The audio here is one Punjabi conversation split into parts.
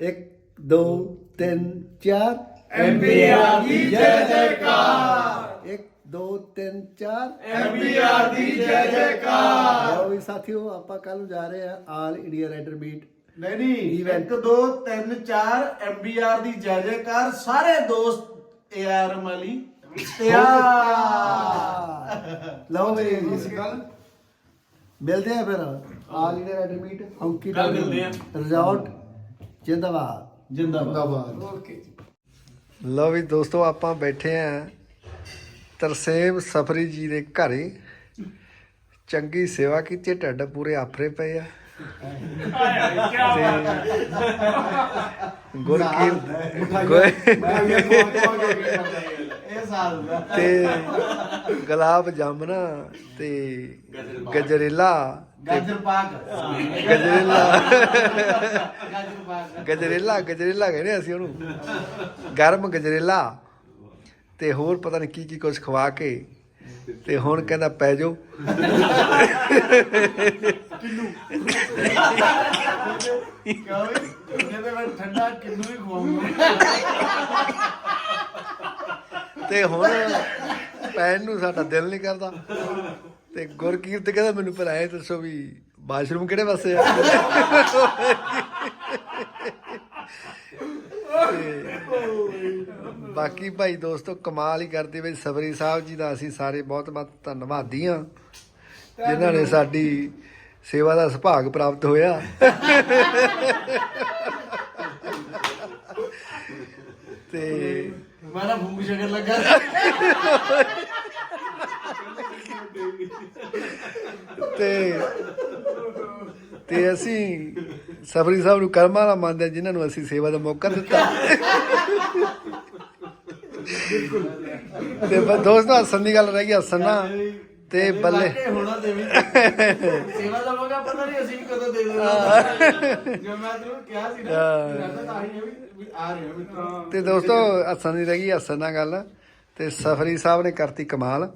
1 2 3 4 ਐਮਬੀਆਰ ਦੀ ਜੈ ਜੈਕਾਰ। 1 2 3 4 ਐਮਬੀਆਰ ਦੀ ਜੈ ਜੈਕਾਰ। ਲਓ ਵੀ ਸਾਥੀਓ ਆਪਾਂ ਕੱਲ ਨੂੰ ਜਾ ਰਹੇ ਆ ਆਲ ਇੰਡੀਆ ਰਾਈਡਰ ਮੀਟ ਨਹੀਂ ਨਹੀਂ Event। 1 2 3 4 ਐਮਬੀਆਰ ਦੀ ਜੈ ਜੈਕਾਰ। ਸਾਰੇ ਦੋਸਤ ਏਆਰ ਮਲੀ ਲਓ ਵੀ। ਮਿਲਦੇ ਆ ਫਿਰ ਆਲ ਇੰਡੀਆ ਰਾਈਡਰ ਮੀਟ ਹੌਂਕੀ ਕੱਲ੍ਹ ਮਿਲਦੇ ਆ। ਰਿਜ਼ੋਰਟ ਜਿੰਦਾਬਾਦ ਜਿੰਦਾਬਾਦ। ਓਕੇ ਲਓ ਵੀ ਦੋਸਤੋ ਆਪਾਂ ਬੈਠੇ ਆ ਤਰਸੇਮ ਸਫਰੀ ਜੀ ਦੇ ਘਰੇ ਚੰਗੀ ਸੇਵਾ ਕੀਤੀ ਢੱਡ ਪੂਰੇ ਆਫਰੇ ਪਏ ਆ। ਗੁਰਕੀ ਇਹ ਸਾਲ ਦਾ। ਤੇ ਗੁਲਾਬ ਜਾਮਨਾ ਤੇ ਗਜਰੇਲਾ ਤੇ ਗਾਜਰ ਪਾਕ। ਗਜਰੇਲਾ। ਗਾਜਰ ਪਾਕ। ਗਜਰੇਲਾ ਗਜਰੇਲਾ ਕਹਿੰਦੇ ਅਸੀਂ ਉਹਨੂੰ। ਗਰਮ ਗਜਰੇਲਾ ਤੇ ਹੋਰ ਪਤਾ ਨਹੀਂ ਕੀ ਕੀ ਕੁਝ ਖਵਾ ਕੇ ਤੇ ਹੁਣ ਕਹਿੰਦਾ ਪੈ ਜਾਓ। ਵੀ ਕਹਿੰਦੇ ਮੈਂ ਠੰਡਾ ਕਿੰਨੂ ਵੀ ਖਵਾਉਂਗਾ। ਤੇ ਹੁਣ ਪੈਣ ਨੂੰ ਸਾਡਾ ਦਿਲ ਨਹੀਂ ਕਰਦਾ। ਤੇ ਗੁਰਕੀਰਤ ਕਹਿੰਦਾ ਮੈਨੂੰ ਪਰ ਐ ਦੱਸੋ ਵੀ ਬਾਥਰੂਮ ਕਿਹੜੇ ਪਾਸੇ ਆ? ਬਾਕੀ ਭਾਈ ਦੋਸਤੋ, ਕਮਾਲ ਹੀ ਕਰਦੇ ਬਈ। ਸਬਰੀ ਸਾਹਿਬ ਜੀ ਦਾ ਅਸੀਂ ਸਾਰੇ ਬਹੁਤ ਬਹੁਤ ਧੰਨਵਾਦੀ ਹਾਂ, ਜਿਨ੍ਹਾਂ ਨੇ ਸਾਡੀ ਸੇਵਾ ਦਾ ਸੁਭਾਗ ਪ੍ਰਾਪਤ ਹੋਇਆ। ਤੇ ਮੇਰਾ ਭੂਖ ਸ਼ਕਰ ਲੱਗਾ ਤੇ ਤੇ ਅਸੀਂ ਸਫ਼ਰੀ ਸਾਹਿਬ ਨੂੰ ਕਰਮਾਂ ਵਾਲਾ ਮੰਨਦੇ ਹਾਂ, ਜਿਨ੍ਹਾਂ ਨੂੰ ਅਸੀਂ ਸੇਵਾ ਦਾ ਮੌਕਾ ਦਿੱਤਾ। ਤੇ ਬਸ ਦੋਸਤੋ ਹੱਸਣ ਦੀ ਗੱਲ ਰਹਿ ਗਈ ਹੱਸਣਾ ਤੇ ਬੱਲੇ ਲੱਗੇ ਹੋਣਾ ਤੇ ਵੀ। ਸੇਵਾ ਦਾ ਮੌਕਾ ਪਤਾ ਨਹੀਂ ਅਸੀਂ ਵੀ ਕਦੋਂ ਦੇ ਦੇਣਾ। ਜੇ ਮੈਂ ਤੈਨੂੰ ਕਿਹਾ ਸੀ ਨਾ। ਮੈਂ ਤਾਂ ਆਹੀ ਹੈ ਵੀ ਆ ਰਿਹਾ ਮਿੱਤਰ ਤੇ। ਦੋਸਤੋ ਹੱਸਣ ਦੀ ਰਹਿ ਗਈ ਹੱਸਣ ਨਾਲ ਗੱਲ। ਤੇ ਸਫਰੀ ਸਾਹਿਬ ਨੇ ਕਰਤੀ ਕਮਾਲ।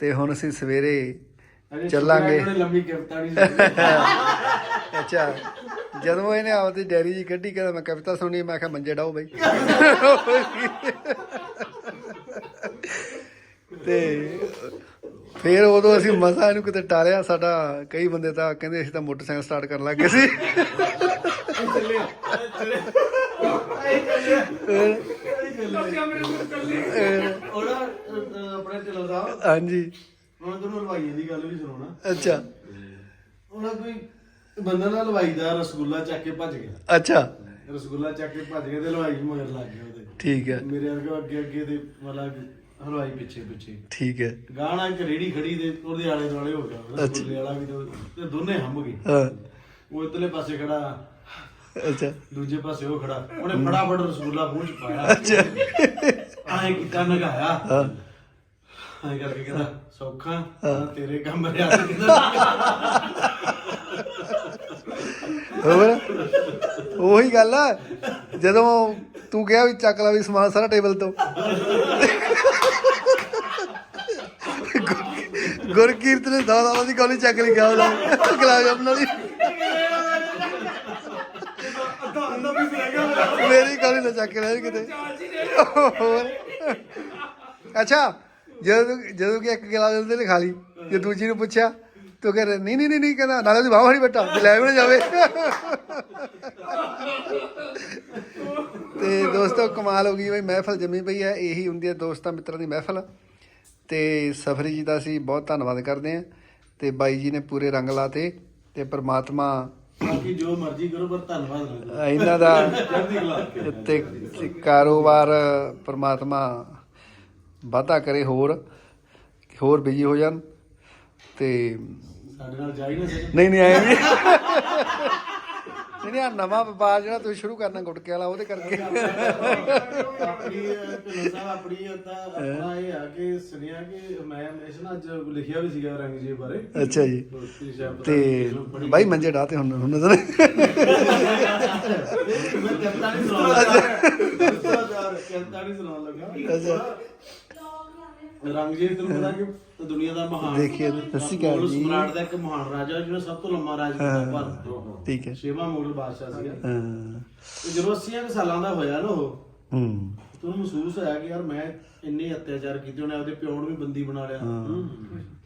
ਤੇ ਹੁਣ ਅਸੀਂ ਸਵੇਰੇ ਚੱਲਾਂਗੇ। ਲੰਬੀ ਕਵਿਤਾ ਨਹੀਂ ਅੱਛਾ। ਜਦੋਂ ਇਹਨੇ ਆਪਦੀ ਡੈਰੀ ਜੀ ਕੱਢੀ ਕਹਿੰਦਾ ਮੈਂ ਕਵਿਤਾ ਸੁਣੀ ਮੈਂ ਕਿਹਾ ਮੰਜੇ ਡਾਓ ਬਈ। ਤੇ ਫਿਰ ਉਦੋਂ ਅਸੀਂ ਮਸਾ ਇਹਨੂੰ ਕਿਤੇ ਟਾਲਿਆ ਸਾਡਾ ਕਈ ਬੰਦੇ ਤਾਂ ਕਹਿੰਦੇ ਅਸੀਂ ਤਾਂ ਮੋਟਰਸਾਈਕਲ ਸਟਾਰਟ ਕਰਨ ਲੱਗ ਗਏ ਸੀ। ਹਾਂਜੀ। ਮੈਂ ਤੁਹਾਨੂੰ ਹਲਵਾਈਆਂ ਦੀ ਗੱਲ ਵੀ ਸੁਣਾਉਣਾ ਅੱਛਾ। ਉਹਨਾਂ ਕੋਈ ਬੰਦਾ ਨਾਲ ਹਲਵਾਈ ਦਾ ਰਸਗੁੱਲਾ ਚੱਕ ਕੇ ਭੱਜ ਗਿਆ। ਅੱਛਾ। ਰਸਗੁੱਲਾ ਚੱਕ ਕੇ ਭੱਜ ਗਿਆ ਤੇ ਹਲਵਾਈ ਮਗਰ ਲੱਗ ਗਿਆ ਉਹਦੇ। ਠੀਕ ਹੈ। ਮੇਰੇ ਵਰਗਾ ਅੱਗੇ ਅੱਗੇ ਤੇ ਮਤਲਬ ਹਲਵਾਈ ਪਿੱਛੇ ਪਿੱਛੇ। ਠੀਕ ਹੈ। ਗਾਣਾ ਇੱਕ ਰੇੜੀ ਖੜੀ ਦੇ ਉਹਦੇ ਆਲੇ ਦੁਆਲੇ ਹੋ ਗਿਆ। ਰਸਗੁੱਲੇ ਵਾਲਾ ਵੀ ਤੇ- ਤੇ ਦੋਨੇ ਹੰਭ ਗਏ। ਹਾਂ। ਉਹ ਇਤਲੇ ਪਾਸੇ ਖੜਾ। ਅੱਛਾ। ਦੂਜੇ ਪਾਸੇ ਉਹ ਖੜਾ। ਉਹਨੇ ਫਟਾਫਟ ਰਸਗੁੱਲਾ ਮੂੰਹ ਚ ਪਾਇਆ। ਅੱਛਾ। ਆਏ ਕੀਤਾ ਨਗਾਇਆ। ਹਾਂ। ਆਏ ਕਰਕੇ ਕਹਿੰਦਾ ਸੌਖਾ ਆਹ ਤੇਰੇ ਕੰਮ ਰਿਆ ਕਿਦਾਂ ਹੋਰ? ਉਹੀ ਗੱਲ ਆ। ਜਦੋਂ ਤੂੰ ਕਿਹਾ ਵੀ ਚੱਕ ਲਾ ਵੀ ਸਮਾਨ ਸਾਰਾ ਟੇਬਲ ਤੋਂ। ਗੁਰਕੀਰਤ ਨੇ ਦਾ ਦਾ ਦੀ ਗੋਲੀ ਚੱਕ ਲਈ ਗਿਆ ਉਹਦਾ ਗਲਾਸ ਆਪਣਾ ਦੀ ਮੇਰੀ ਗੋਲੀ ਨਾ ਚੱਕ ਲੈ ਕਿਤੇ। ਹੋਰ। ਅੱਛਾ, ਜਦੋਂ ਜਦੋਂ ਕਿ ਇੱਕ ਗਲਾਸ ਉਹਦੇ ਨੇ ਖਾ ਲਈ, ਜੇ ਦੂਜੀ ਨੂੰ ਪੁੱਛਿਆ ਤੂੰ ਕਹਿੰਦਾ ਨਹੀਂ ਨਹੀਂ ਨਹੀਂ ਕਹਿੰਦਾ ਨਾਲੇ ਉਹਦੀ ਬਾਹ ਫੜੀ ਬੈਠਾ ਲੈ ਵੀ ਨਾ ਜਾਵੇ। ਤੇ ਦੋਸਤੋ ਕਮਾਲ ਹੋ ਗਈ ਬਈ ਮਹਿਫਲ ਜੰਮੀ ਪਈ ਹੈ ਇਹੀ ਹੁੰਦੀ ਹੈ ਦੋਸਤਾਂ ਮਿੱਤਰਾਂ ਦੀ ਮਹਿਫਲ। ਤੇ ਸਫਰੀ ਜੀ ਦਾ ਅਸੀਂ ਬਹੁਤ ਧੰਨਵਾਦ ਕਰਦੇ ਹਾਂ ਤੇ ਬਾਈ ਜੀ ਨੇ ਪੂਰੇ ਰੰਗ ਲਾਤੇ ਤੇ ਪ੍ਰਮਾਤਮਾ ਬਾਕੀ ਜੋ ਮਰਜ਼ੀ ਕਰੋ ਪਰ ਧੰਨਵਾਦ ਇਹਨਾਂ ਦਾ ਤੇ ਕਾਰੋਬਾਰ ਪ੍ਰਮਾਤਮਾ ਵਾਧਾ ਕਰੇ ਹੋਰ ਹੋਰ ਬਿਜ਼ੀ ਹੋ ਜਾਣ। ਤੇ ਸਾਡੇ ਨਾਲ ਜਾਈ ਨਾ ਨਹੀਂ ਨਹੀਂ ਆਏ ਨਹੀਂ। ਨਹੀਂ ਨਹੀਂ ਨਵਾਂ ਵਪਾਰ ਜਿਹੜਾ ਤੁਸੀਂ ਸ਼ੁਰੂ ਕਰਨਾ ਗੁਟਕੇ ਵਾਲਾ ਉਹਦੇ ਕਰਕੇ। ਆਪਣੀ ਢਿੱਲੋਂ ਸਾਹਿਬ ਆਪਣੀ ਤਾਂ ਆਪਣਾ ਇਹ ਆ ਕਿ ਸੁਣਿਆ ਕਿ ਮੈਂ ਇਸ ਨਾਲ ਅੱਜ ਲਿਖਿਆ ਵੀ ਸੀਗਾ ਰੰਗਜੀਤ ਬਾਰੇ। ਅੱਛਾ ਜੀ। ਦੋਸਤੀ ਸ਼ਬਦ ਤੇ ਬਾਈ ਮੰਜੇ ਢਾਤੇ ਹੁਣ ਹੁਣ ਨਜ਼ਰ। ਮੈਂ ਕਵਿਤਾ ਨਹੀਂ ਸੁਣਾਉਣ ਲੱਗਾ। ਕਵਿਤਾ ਨਹੀਂ ਸੁਣਾਉਣ ਲੱਗਾ। ਰੰਗਜੀਤ ਤੈਨੂੰ ਪਤਾ ਕਿ ਦੁਨੀਆ ਦਾ ਮਹਾਨ ਦੇਖੀਏ ਜੀ, ਅਕਾਲ ਮੁਗਲ ਜੀ। ਸਮਰਾਟ ਦਾ ਇੱਕ ਮਹਾਨ ਰਾਜਾ ਜਿਹੜਾ ਸਭ ਤੋਂ ਲੰਮਾ ਰਾਜ ਕੀਤਾ ਭਾਰਤ ਦਾ ਠੀਕ ਹੈ। ਛੇਵਾਂ ਮੁਗਲ ਬਾਦਸ਼ਾਹ ਸੀਗਾ। ਹਾਂ। ਤੇ ਜਦੋਂ 80 ਕੁ ਸਾਲਾਂ ਦਾ ਹੋਇਆ ਨਾ ਉਹ ਹੂੰ। ਤੁਹਾਨੂੰ ਮਹਿਸੂਸ ਹੋਇਆ ਕਿ ਯਾਰ ਮੈਂ ਇੰਨੇ ਅਤਿਆਚਾਰ ਕੀਤੇ ਉਹਨੇ ਆਪਦੇ ਪਿਓ ਨੂੰ ਵੀ ਬੰਦੀ ਬਣਾ ਲਿਆ।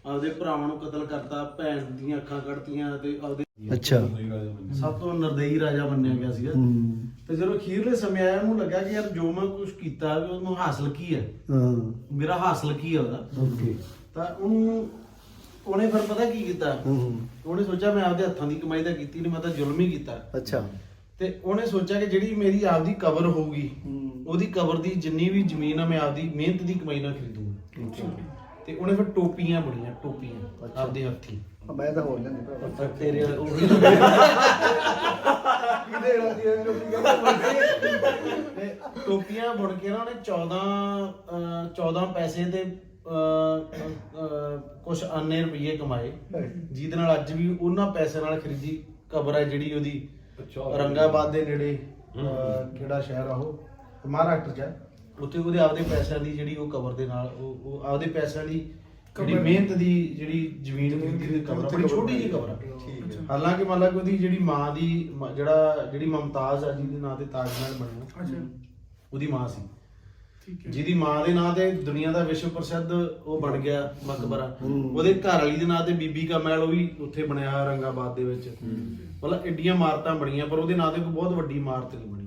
ਆਪਦੇ ਭਰਾਵਾਂ ਨੂੰ ਕਤਲ ਕਰਤਾ ਭੈਣ ਦੀਆਂ ਅੱਖਾਂ ਕੱਢਤੀਆਂ ਤੇ ਆਪਦੇ ਅੱਛਾ। ਸਭ ਤੋਂ ਨਿਰਦਈ ਰਾਜਾ ਮੰਨਿਆ ਗਿਆ ਸੀਗਾ। ਹੂੰ। ਤੇ ਜਦੋਂ ਅਖੀਰਲੇ ਸਮੇਂ ਆਇਆ ਉਹਨੂੰ ਲੱਗਾ ਕਿ ਯਾਰ ਜੋ ਮੈਂ ਕੁਝ ਕੀਤਾ ਵੀ ਉਹਨੂੰ ਹਾਸਲ ਕੀ ਹੈ? ਹਾਂ। ਮੇਰਾ ਹਾਸਲ ਕੀ ਹੈ ਉਹਦਾ? ਓਕੇ। ਤਾਂ ਉਹਨੂੰ ਉਹਨੇ ਫਿਰ ਪਤਾ ਕੀ ਕੀਤਾ? ਹੂੰ। ਉਹਨੇ ਸੋਚਿਆ ਮੈਂ ਆਪਦੇ ਹੱਥਾਂ ਦੀ ਕਮਾਈ ਤਾਂ ਕੀਤੀ ਨਹੀਂ ਮੈਂ ਤਾਂ ਜ਼ੁਲਮ ਹੀ ਕੀਤਾ। ਅੱਛਾ। ਤੇ ਉਹਨੇ ਸੋਚਿਆ ਕਿ ਜਿਹੜੀ ਮੇਰੀ ਆਪਦੀ ਕਬਰ ਹੋਊਗੀ ਉਹਦੀ ਕਬਰ ਦੀ ਜਿੰਨੀ ਵੀ ਜ਼ਮੀਨ ਆ ਮੈਂ ਆਪਦੀ ਮਿਹਨਤ ਦੀ ਕਮਾਈ ਨਾਲ ਖਰੀਦੂਗਾ। ਤੇ ਉਹਨੇ ਫਿਰ ਟੋਪੀਆਂ ਬਣੀਆਂ ਟੋਪੀਆਂ ਆਪਦੇ ਹੱਥੀ। ਮੈਂ ਤਾਂ ਹੋ ਜਾਂਦੀ ਭਰਾ। ਤੇਰੇ ਉਹੀ ਕਿਹਦੇ ਨਾਲ ਦੀ ਰੋਟੀ ਤੇ ਟੋਪੀਆਂ ਬੁਣ ਕੇ ਨਾ ਉਹਨੇ 14 ਅਹ, 14 ਪੈਸੇ ਤੇ ਕੁਝ ਅੰਨੇ ਰੁਪਏ ਕਮਾਏ। ਜਿਹਦੇ ਨਾਲ ਅੱਜ ਵੀ ਉਹਨਾਂ ਪੈਸੇ ਨਾਲ ਖਰੀਦੀ ਕਬਰ ਹੈ ਜਿਹੜੀ ਉਹਦੀ। ਰੰਗਾਬਾਦ ਦੇ ਨੇੜੇ ਅਹ, ਕਿਹੜਾ ਸ਼ਹਿਰ ਆ ਉਹ? ਮਹਾਰਾਸ਼ਟਰ ਚ ਹੈ। ਉੱਥੇ ਉਹਦੇ ਆਪਦੇ ਪੈਸਿਆਂ ਦੀ ਜਿਹੜੀ ਉਹ ਕਬਰ ਦੇ ਨਾਲ ਉਹ ਉਹ ਆਪਦੇ ਪੈਸਿਆਂ ਦੀ ਜਿਹੜੀ ਮਿਹਨਤ ਦੀ ਜਿਹੜੀ ਜ਼ਮੀਨ ਖਰੀਦੀ ਦੀ ਕਬਰ ਬੜੀ ਛੋਟੀ ਜਿਹੀ ਕਬਰ ਆ। ਹਾਲਾਂਕਿ ਮੰਨ ਲਾ ਕਿ ਉਹਦੀ ਜਿਹੜੀ ਮਾਂ ਦੀ ਮ- ਜਿਹੜਾ ਜਿਹੜੀ ਮਮਤਾਜ਼ ਆ ਜਿਹਦੇ ਨਾਂ ਤੇ ਤਾਜ ਮਹਿਲ ਬਣਿਆ। ਉਹਦੀ ਮਾਂ ਸੀ। ਜਿਹਦੀ ਮਾਂ ਦੇ ਨਾਂ ਤੇ ਦੁਨੀਆ ਦਾ ਵਿਸ਼ਵ ਪ੍ਰਸਿੱਧ ਉਹ ਬਣ ਗਿਆ ਮਕਬਰਾ। ਉਹਦੇ ਘਰ ਵਾਲੀ ਦੇ ਨਾਂ ਤੇ ਬੀਬੀ ਕਾ ਮਹਿਲ ਉਹ ਵੀ ਉੱਥੇ ਬਣਿਆ ਰੰਗਾਬਾਦ ਦੇ ਵਿੱਚ। ਮਤਲਬ ਏਡੀਆਂ ਇਮਾਰਤਾਂ ਬਣੀਆਂ ਪਰ ਉਹਦੇ ਨਾਂ ਤੇ ਕੋਈ ਬਹੁਤ ਵੱਡੀ ਇਮਾਰਤ ਨਹੀਂ ਬਣੀ।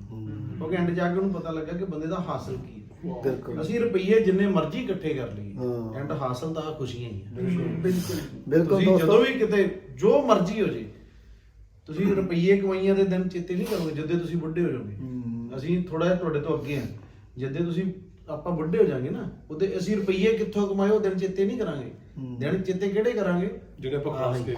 ਕਿਉਂਕਿ ਐਂਡ ਜਾ ਕੇ ਉਹਨੂੰ ਪਤਾ ਲੱਗਾ ਕਿ ਬੰਦੇ ਦਾ ਹਾਸਲ ਕੀ ਹੈ। ਬਿਲਕੁਲ। ਅਸੀਂ ਰੁਪਈਏ ਜਿੰਨੇ ਮਰਜ਼ੀ ਇਕੱਠੇ ਕਰ ਲਈਏ। ਹਾਂ। ਐਂਡ ਹਾਸਲ ਤਾਂ ਖੁਸ਼ੀਆਂ ਹੀ ਆ। ਬਿਲਕੁਲ। ਬਿਲਕੁਲ ਤੁਸੀਂ ਦੋਸਤੋ। ਜਦੋਂ ਵੀ ਕਿਤੇ ਜੋ ਮਰਜ਼ੀ ਹੋ ਜੇ ਤੁਸੀਂ ਰੁਪਈਏ ਕਮਾਈਆਂ ਦੇ ਦਿਨ ਚੇਤੇ ਨਹੀਂ ਕਰੋਗੇ ਜਦੋਂ ਤੁਸੀਂ ਬੁੱਢੇ ਹੋ ਜਾਓਗੇ। ਅਸੀਂ ਥੋੜਾ ਜਿਹਾ ਤੁਹਾਡੇ ਤੋਂ ਅੱਗੇ ਆ ਜਦੋਂ ਤੁਸੀਂ ਆਪਾਂ ਬੁੱਢੇ ਹੋ ਜਾਾਂਗੇ ਨਾ ਉਹਦੇ ਅਸੀਂ ਰੁਪਈਏ ਕਿੱਥੋਂ ਕਮਾਏ ਉਹ ਦਿਨ ਚੇਤੇ ਨਹੀਂ ਕਰਾਂਗੇ। ਦਿਨ ਚੇਤੇ ਕਿਹੜੇ ਕਰਾਂਗੇ? ਜਿਹੜੇ ਆਪਾਂ ਖਾਸ ਕੇ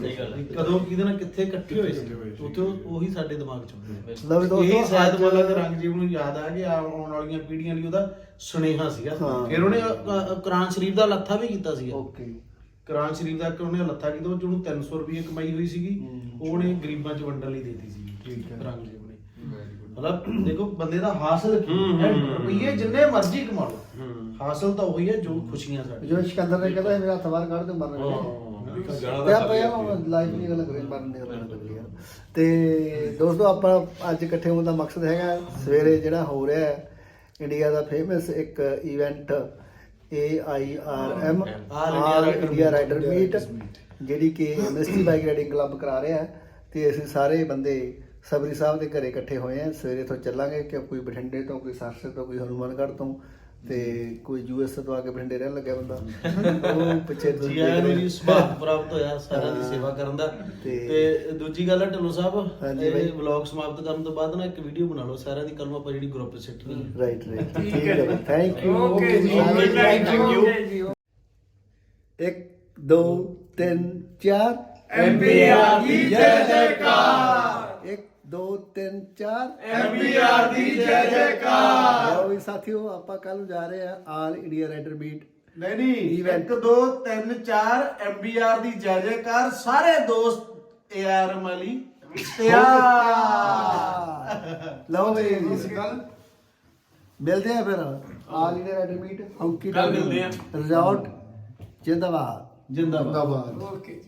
ਸਹੀ ਗੱਲ ਹੈ। ਕਦੋਂ ਕਿਹਦੇ ਨਾਲ ਕਿੱਥੇ ਇਕੱਠੇ ਹੋਏ ਸੀ ਉੱਥੇ ਉਹ- ਉਹੀ ਸਾਡੇ ਦਿਮਾਗ 'ਚ ਹੁੰਦੇ ਲਓ ਦੋਸਤੋ, ਇਹ ਸ਼ਾਇਦ ਅੱਜ- ਮਤਲਬ ਕਿ ਰੰਗਜੀਤ ਨੂੰ ਯਾਦ ਆ ਕਿ ਆਉਣ ਆਉਣ ਵਾਲੀਆਂ ਪੀੜ੍ਹੀਆਂ ਲਈ ਉਹਦਾ ਸੁਨੇਹਾ ਸੀਗਾ। ਹਾਂ। ਫਿਰ ਉਹਨੇ ਅ- ਅ- ਕੁਰਾਨ ਸ਼ਰੀਫ ਦਾ ਲੱਥਾ ਵੀ ਕੀਤਾ ਸੀਗਾ। ਓਕੇ। ਕੁਰਾਨ ਸ਼ਰੀਫ ਦਾ ਕਿ ਉਹਨੇ ਲੱਥਾ ਕੀਤਾ ਉਹ 'ਚ ਉਹਨੂੰ 300 ਰੁਪਏ ਕਮਾਈ ਹੋਈ ਸੀਗੀ। ਉਹ ਉਹਨੇ ਗਰੀਬਾਂ 'ਚ ਵੰਡਣ ਲਈ ਦੇਤੀ ਸੀ ਠੀਕ ਹੈ। ਰੰਗਜੀਤ। ਮਤਲਬ ਦੇਖੋ ਬੰਦੇ ਦਾ ਹਾਸਲ ਕੀ ਹੈ ਰੁਪਈਏ ਜਿੰਨੇ ਮਰਜ਼ੀ ਕਮਾ ਲਓ। ਹਾਸਲ ਤਾਂ ਉਹੀ ਹੈ ਜੋ ਖੁਸ਼ੀਆਂ ਸਾਡੀ ਜੋ ਸਿਕੰਦਰ ਨੇ ਕਹਿੰਦਾ ਮੇਰਾ ਹੱਥ ਬਾਹਰ ਕੱਢ ਦੇ ਮਰਨ ਲੱਗੇ। ਤੇ ਆਪਾਂ ਇਹ ਲਾਈਫ ਦੀ ਗੱਲ ਕਰੀਏ ਮਰਨ ਦੀ ਗੱਲ ਕਰੀਏ। ਯਾਰ। ਤੇ ਦੋਸਤੋ ਆਪਾਂ ਅੱਜ ਇਕੱਠੇ ਹੋਣ ਦਾ ਮਕਸਦ ਹੈਗਾ। ਸਵੇਰੇ ਜਿਹੜਾ ਹੋ ਰਿਹਾ ਹੈ ਇੰਡੀਆ ਦਾ ਫੇਮਸ ਇੱਕ event A I R M All India all Rider India Meet. Rider meet ਜਿਹੜੀ ਕਿ ਮਿਸਟਰੀ ਬਾਈਕ ਰਾਈਡਿੰਗ ਕਲੱਬ ਕਰਾ ਰਿਹਾ ਹੈ। ਤੇ ਅਸੀਂ ਸਾਰੇ ਬੰਦੇ ਸਬਰੀ ਸਾਹਿਬ ਦੇ ਘਰੇ ਇਕੱਠੇ ਹੋਏ ਆ ਸਵੇਰੇ ਤੋਂ ਚੱਲਾਂਗੇ ਕਿ ਕੋਈ ਬਠਿੰਡੇ ਤੋਂ ਕੋਈ ਸਰਸੇ ਤੋਂ ਕੋਈ ਹਨੂਮਾਨਗੜ੍ਹ ਤੋਂ ਤੇ ਕੋਈ ਯੂਐਸ ਤੋਂ ਆ ਕੇ ਬਠਿੰਡੇ ਰਹਿਣ ਲੱਗਿਆ ਬੰਦਾ। ਉਹ ਪਿੱਛੇ ਜੀ ਆਇਆਂ ਨੂੰ ਜੀ ਸੁਭਾਗ ਪ੍ਰਾਪਤ ਹੋਇਆ ਸਾਰਿਆਂ ਦੀ ਸੇਵਾ ਕਰਨ ਦਾ। ਤੇ- ਦੂਜੀ ਗੱਲ ਹੈ ਢਿੱਲੋਂ ਸਾਹਿਬ। ਇਹ ਵਲੌਗ ਸਮਾਪਤ ਕਰਨ ਤੋਂ ਬਾਅਦ ਨਾ ਇੱਕ ਵੀਡੀਓ ਬਣਾ ਲਓ ਸਾਰਿਆਂ ਦੀ ਕੱਲ ਆਪਾਂ ਜਿਹੜੀ ਗਰੁੱਪ ਸਿੱਟਣੀ ਹੈ ਰਾਈਟ ਰਾਈਟ ਠੀਕ ਹੈ ਥੈਂਕ ਯੂ ਓਕੇ ਜੀ। Thank you. ਇੱਕ ਦੋ ਤਿੰਨ ਚਾਰ। ਐਮਬੀਆਰ ਦੀ ਜੈ ਜੈਕਾਰ। 4 ਐਮਬੀਆਰ ਦੀ ਜੈ ਜੈਕਾਰ। ਲਓ ਵੀ ਸਾਥੀਓ ਆਪਾਂ ਕੱਲ ਜਾ ਰਹੇ ਆ ਆਲ ਇੰਡੀਆ ਰੈਡਰ ਬੀਟ ਨਹੀਂ ਨਹੀਂ 1 2 3 4 ਐਮਬੀਆਰ ਦੀ ਜੈ ਜੈਕਾਰ। ਸਾਰੇ ਦੋਸਤ ਏਆਰ ਮਲੀ ਲਓ ਵੀ। ਮਿਲਦੇ ਆ ਫਿਰ। All India rider beat hockey ਕੱਲ੍ਹ ਮਿਲਦੇ ਆ। ਰਿਜ਼ੋਰਟ ਜਿੰਦਾਬਾਦ। ਜਿੰਦਾਬਾਦ। ਓਕੇ